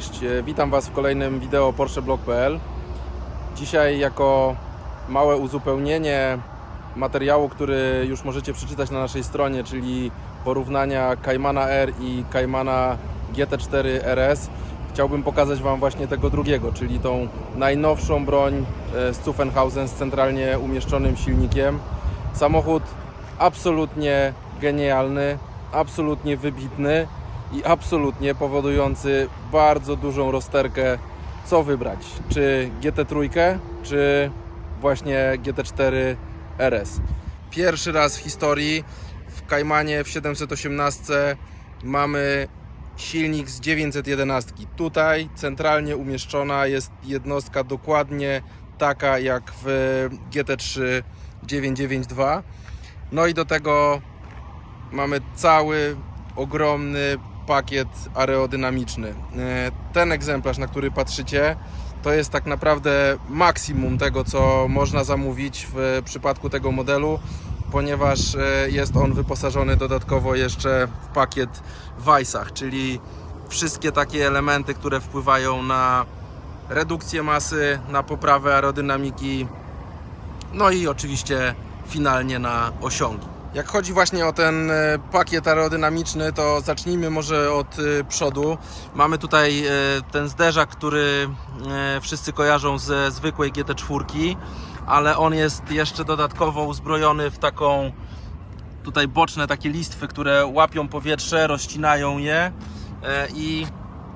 Cześć, e, witam Was w kolejnym wideo PorscheBlog.pl Dzisiaj jako małe uzupełnienie materiału, który już możecie przeczytać na naszej stronie, czyli porównania Caymana R i Caymana GT4 RS chciałbym pokazać Wam właśnie tego drugiego, czyli tą najnowszą broń e, z Zuffenhausen z centralnie umieszczonym silnikiem. Samochód absolutnie genialny, absolutnie wybitny i absolutnie powodujący bardzo dużą rozterkę, co wybrać. Czy GT3, czy właśnie GT4 RS. Pierwszy raz w historii w Kaimanie w 718 mamy silnik z 911. Tutaj centralnie umieszczona jest jednostka dokładnie taka jak w GT3 992. No i do tego mamy cały ogromny pakiet aerodynamiczny. E, Ten egzemplarz, na który patrzycie, to jest tak naprawdę maksimum tego, co można zamówić w przypadku tego modelu, ponieważ e, jest on wyposażony dodatkowo jeszcze w pakiet Weissach, czyli wszystkie takie elementy, które wpływają na redukcję masy, na poprawę aerodynamiki, no i oczywiście finalnie na osiągi. Jak chodzi właśnie o ten e, pakiet aerodynamiczny, to zacznijmy może od e, przodu. Mamy tutaj e, ten zderzak, który wszyscy kojarzą ze zwykłej GT4, ale on jest jeszcze dodatkowo uzbrojony w taką tutaj boczne takie listwy, które łapią powietrze, rozcinają je i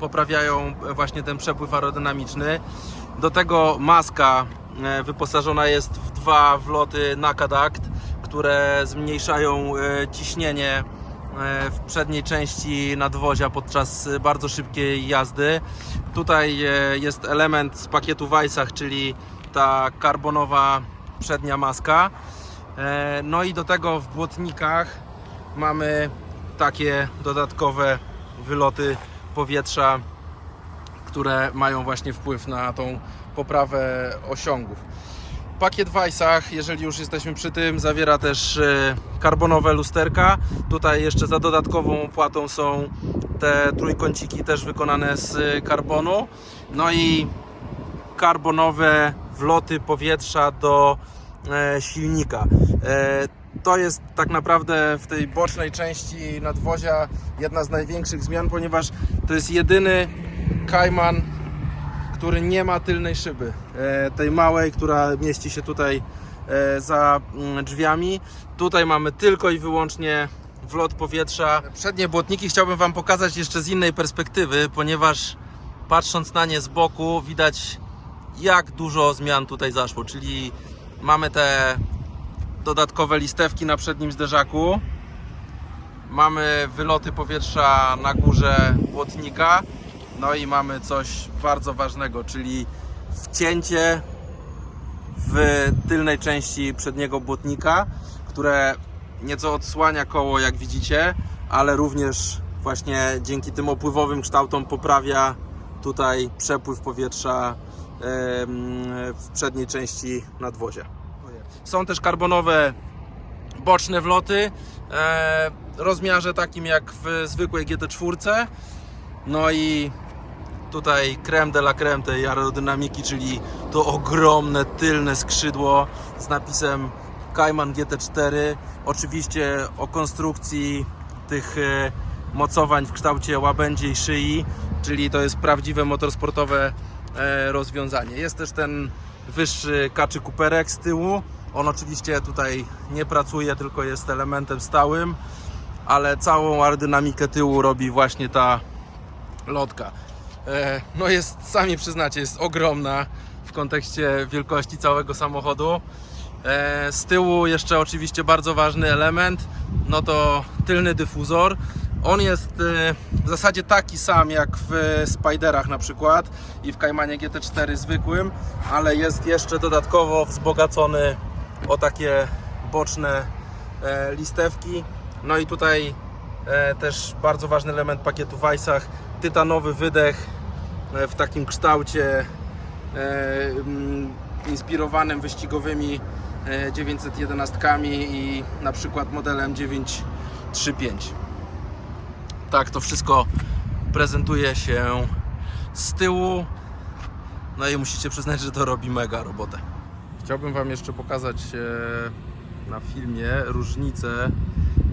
poprawiają właśnie ten przepływ aerodynamiczny. Do tego maska wyposażona jest w dwa wloty Nakadact, które zmniejszają e, ciśnienie e, w przedniej części nadwozia podczas e, bardzo szybkiej jazdy. Tutaj jest element z pakietu Weissach, czyli ta karbonowa przednia maska. No i do tego w błotnikach mamy takie dodatkowe wyloty powietrza, które mają właśnie wpływ na tą poprawę osiągów. Pakiet w Weissach, jeżeli już jesteśmy przy tym, zawiera też e, karbonowe lusterka. Tutaj jeszcze za dodatkową opłatą są te trójkąciki też wykonane z e, karbonu. No i karbonowe wloty powietrza do e, silnika. To jest tak naprawdę w tej bocznej części nadwozia jedna z największych zmian, ponieważ to jest jedyny Cayman, który nie ma tylnej szyby. E, tej małej, która mieści się tutaj e, za mm, drzwiami. Tutaj mamy tylko i wyłącznie wlot powietrza. Przednie błotniki chciałbym Wam pokazać jeszcze z innej perspektywy, ponieważ patrząc na nie z boku widać jak dużo zmian tutaj zaszło, czyli mamy te dodatkowe listewki na przednim zderzaku, mamy wyloty powietrza na górze błotnika, no i mamy coś bardzo ważnego, czyli wcięcie w tylnej części przedniego błotnika, które nieco odsłania koło, jak widzicie, ale również właśnie dzięki tym opływowym kształtom poprawia tutaj przepływ powietrza w przedniej części nadwozia. Są też karbonowe boczne wloty e, rozmiarze takim jak w zwykłej GT4. No i tutaj creme de la creme tej aerodynamiki, czyli to ogromne tylne skrzydło z napisem Cayman GT4. Oczywiście o konstrukcji tych e, mocowań w kształcie łabędziej szyi, czyli to jest prawdziwe motorsportowe e, rozwiązanie. Jest też ten wyższy kaczy kuperek z tyłu. On oczywiście tutaj nie pracuje, tylko jest elementem stałym, ale całą aerodynamikę tyłu robi właśnie ta lotka. E, No jest, sami przyznacie, jest ogromna w kontekście wielkości całego samochodu. E, Z tyłu jeszcze oczywiście bardzo ważny element, no to tylny dyfuzor. On jest e, w zasadzie taki sam jak w Spiderach na przykład i w Caymanie GT4 zwykłym, ale jest jeszcze dodatkowo wzbogacony o takie boczne listewki. No i tutaj też bardzo ważny element pakietu Weissach, tytanowy wydech w takim kształcie e, mm, inspirowanym wyścigowymi e, 911 i na przykład modelem 935. Tak to wszystko prezentuje się z tyłu. No i musicie przyznać, że to robi mega robotę. Chciałbym Wam jeszcze pokazać e, na filmie różnicę,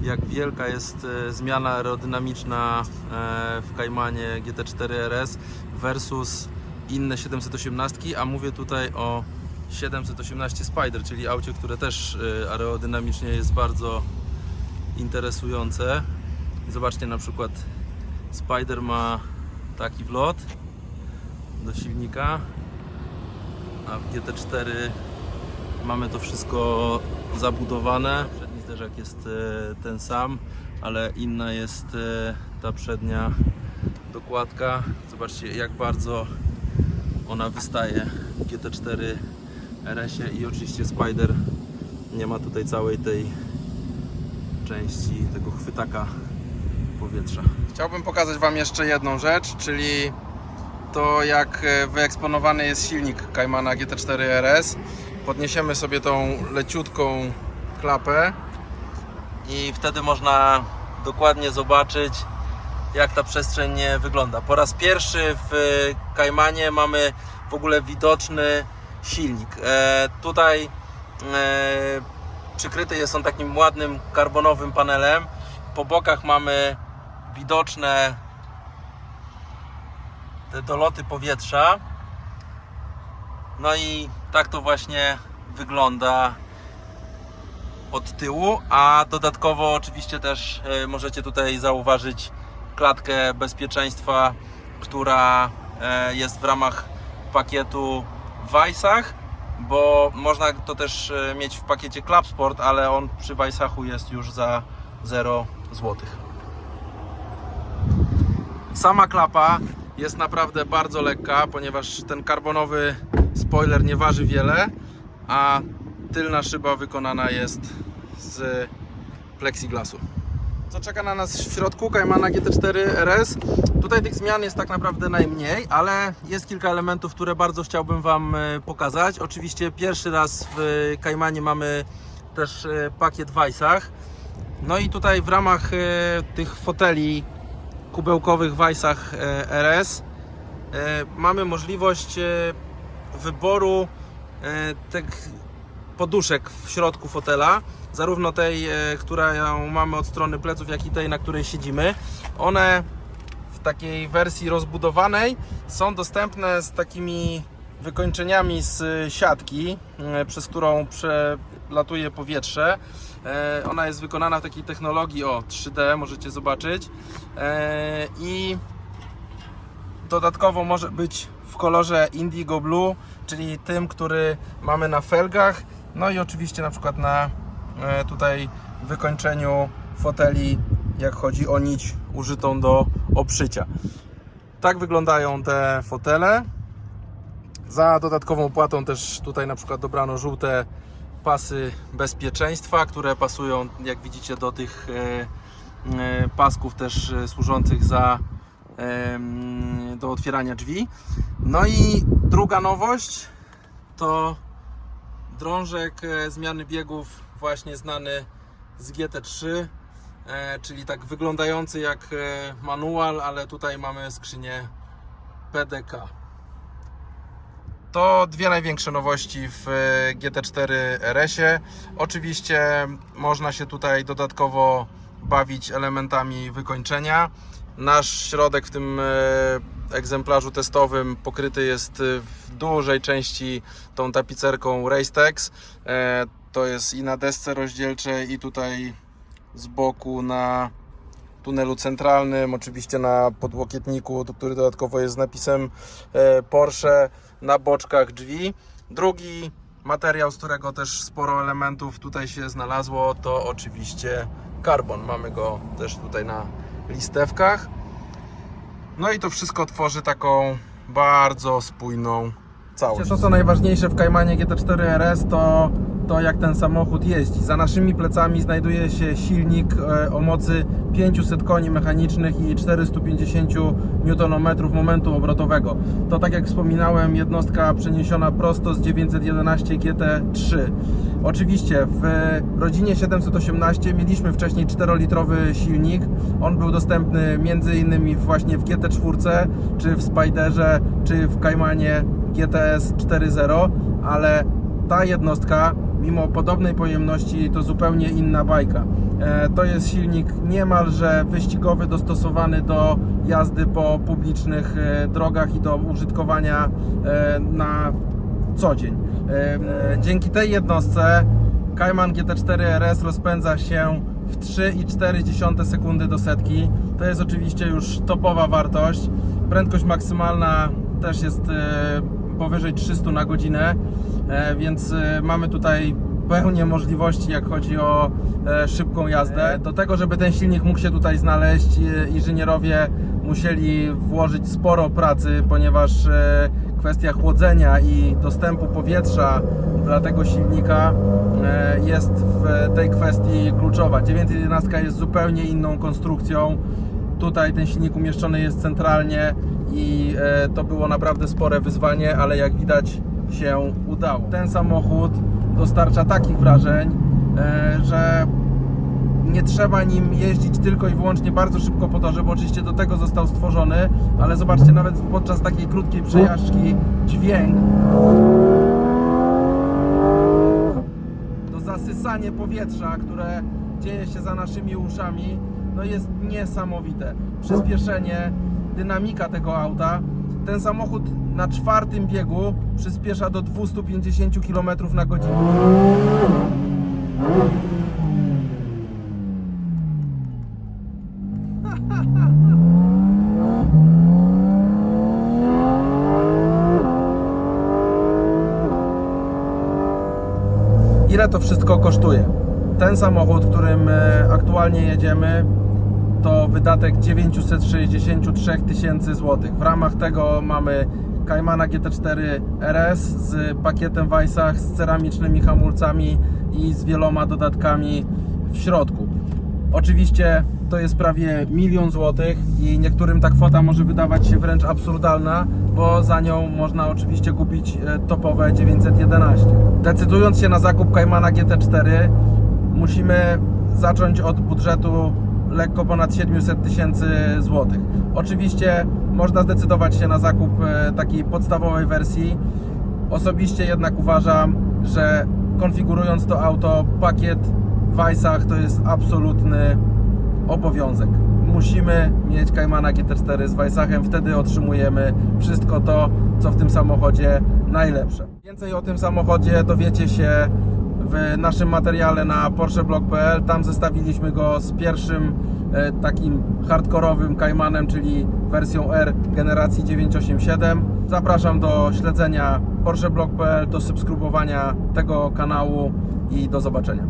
jak wielka jest e, zmiana aerodynamiczna e, w Kaimanie GT4 RS versus inne 718, a mówię tutaj o 718 Spider, czyli aucie, które też e, aerodynamicznie jest bardzo interesujące. Zobaczcie na przykład Spider ma taki wlot do silnika, a w GT4 mamy to wszystko zabudowane. Zderzak jest e, ten sam, ale inna jest e, ta przednia dokładka. Zobaczcie jak bardzo ona wystaje w GT4 RS-ie i oczywiście Spider nie ma tutaj całej tej części tego chwytaka powietrza. Chciałbym pokazać Wam jeszcze jedną rzecz, czyli to jak e, wyeksponowany jest silnik Kaimana GT4 RS. Podniesiemy sobie tą leciutką klapę i wtedy można dokładnie zobaczyć jak ta przestrzeń wygląda. Po raz pierwszy w Kaimanie mamy w ogóle widoczny silnik. E, tutaj e, przykryty jest on takim ładnym karbonowym panelem. Po bokach mamy widoczne te doloty powietrza. No i tak to właśnie wygląda od tyłu, a dodatkowo oczywiście też e, możecie tutaj zauważyć klatkę bezpieczeństwa, która e, jest w ramach pakietu w bo można to też e, mieć w pakiecie Club Sport, ale on przy Weissachu jest już za 0 złotych. Sama klapa jest naprawdę bardzo lekka, ponieważ ten karbonowy spoiler nie waży wiele, a tylna szyba wykonana jest z plexiglasu. Co czeka na nas w środku Kaimana GT4 RS? Tutaj tych zmian jest tak naprawdę najmniej, ale jest kilka elementów, które bardzo chciałbym Wam e, pokazać. Oczywiście pierwszy raz w Kaimanie mamy też e, pakiet w Weissach. No i tutaj w ramach e, tych foteli kubełkowych Weissach e, RS mamy możliwość wyboru tych poduszek w środku fotela, zarówno tej, e, która ją mamy od strony pleców, jak i tej, na której siedzimy. One w takiej wersji rozbudowanej są dostępne z takimi wykończeniami z siatki, e, przez którą przelatuje powietrze. E, Ona jest wykonana w takiej technologii o 3D, możecie zobaczyć. I dodatkowo może być w kolorze Indigo Blue, czyli tym, który mamy na felgach. No i oczywiście na przykład na e, tutaj wykończeniu foteli, jak chodzi o nić użytą do obszycia. Tak wyglądają te fotele. Za dodatkową płatą też tutaj na przykład dobrano żółte pasy bezpieczeństwa, które pasują jak widzicie do tych e, e, pasków też służących za do otwierania drzwi. No i druga nowość to drążek e, zmiany biegów właśnie znany z GT3, e, czyli tak wyglądający jak e, manual, ale tutaj mamy skrzynię PDK. To dwie największe nowości w e, GT4 RS-ie. Oczywiście można się tutaj dodatkowo bawić elementami wykończenia. Nasz środek w tym egzemplarzu testowym pokryty jest e, w dużej części tą tapicerką Racetex. E, To jest i na desce rozdzielczej i tutaj z boku na tunelu centralnym, oczywiście na podłokietniku, który dodatkowo jest z napisem e, Porsche, na boczkach drzwi. Drugi materiał, z którego też sporo elementów tutaj się znalazło, to oczywiście karbon. Mamy go też tutaj na listewkach. No i to wszystko tworzy taką bardzo spójną całość. To co najważniejsze w Kaimanie GT4 RS to to, jak ten samochód jeździ. Za naszymi plecami znajduje się silnik e, o mocy 500 koni mechanicznych i 450 Nm momentu obrotowego. To, tak jak wspominałem, jednostka przeniesiona prosto z 911 GT3. Oczywiście w rodzinie 718 mieliśmy wcześniej 4-litrowy silnik. On był dostępny m.in. właśnie w GT4, czy w Spiderze, czy w Caymanie GTS 4.0, ale ta jednostka, mimo podobnej pojemności, to zupełnie inna bajka. E, To jest silnik niemalże wyścigowy, dostosowany do jazdy po publicznych e, drogach i do użytkowania e, na co dzień. Dzięki tej jednostce Cayman GT4 RS rozpędza się w 3,4 sekundy do setki. To jest oczywiście już topowa wartość. Prędkość maksymalna też jest powyżej 300 na godzinę, więc e, mamy tutaj pełnię możliwości, jak chodzi o e, szybką jazdę. Do tego, żeby ten silnik mógł się tutaj znaleźć, e, inżynierowie musieli włożyć sporo pracy, ponieważ e, kwestia chłodzenia i dostępu powietrza dla tego silnika e, jest w tej kwestii kluczowa. 911 jest zupełnie inną konstrukcją. Tutaj ten silnik umieszczony jest centralnie i e, to było naprawdę spore wyzwanie, ale jak widać się udało. Ten samochód dostarcza takich wrażeń, e, że nie trzeba nim jeździć tylko i wyłącznie bardzo szybko po torze, bo oczywiście do tego został stworzony, ale zobaczcie, nawet podczas takiej krótkiej przejażdżki dźwięk to zasysanie powietrza, które dzieje się za naszymi uszami, no jest niesamowite. Przyspieszenie, dynamika tego auta. Ten samochód na czwartym biegu przyspiesza do 250 km na godzinę. Ile to wszystko kosztuje? Ten samochód, którym e, aktualnie jedziemy, to wydatek 963 tysięcy złotych. W ramach tego mamy Caymana GT4 RS z pakietem Weissach, z ceramicznymi hamulcami i z wieloma dodatkami w środku. Oczywiście to jest prawie milion złotych i niektórym ta kwota może wydawać się wręcz absurdalna, bo za nią można oczywiście kupić e, topowe 911. Decydując się na zakup Caymana GT4 musimy zacząć od budżetu lekko ponad 700 tysięcy złotych. Oczywiście można zdecydować się na zakup e, takiej podstawowej wersji. Osobiście jednak uważam, że konfigurując to auto, pakiet w Weissach to jest absolutny obowiązek. Musimy mieć Caymana GT4 z Weissachem, wtedy otrzymujemy wszystko to, co w tym samochodzie najlepsze. Więcej o tym samochodzie dowiecie się w naszym materiale na PorscheBlog.pl. Tam zestawiliśmy go z pierwszym e, takim hardkorowym Caymanem, czyli wersją R generacji 987. Zapraszam do śledzenia PorscheBlog.pl, do subskrybowania tego kanału i do zobaczenia.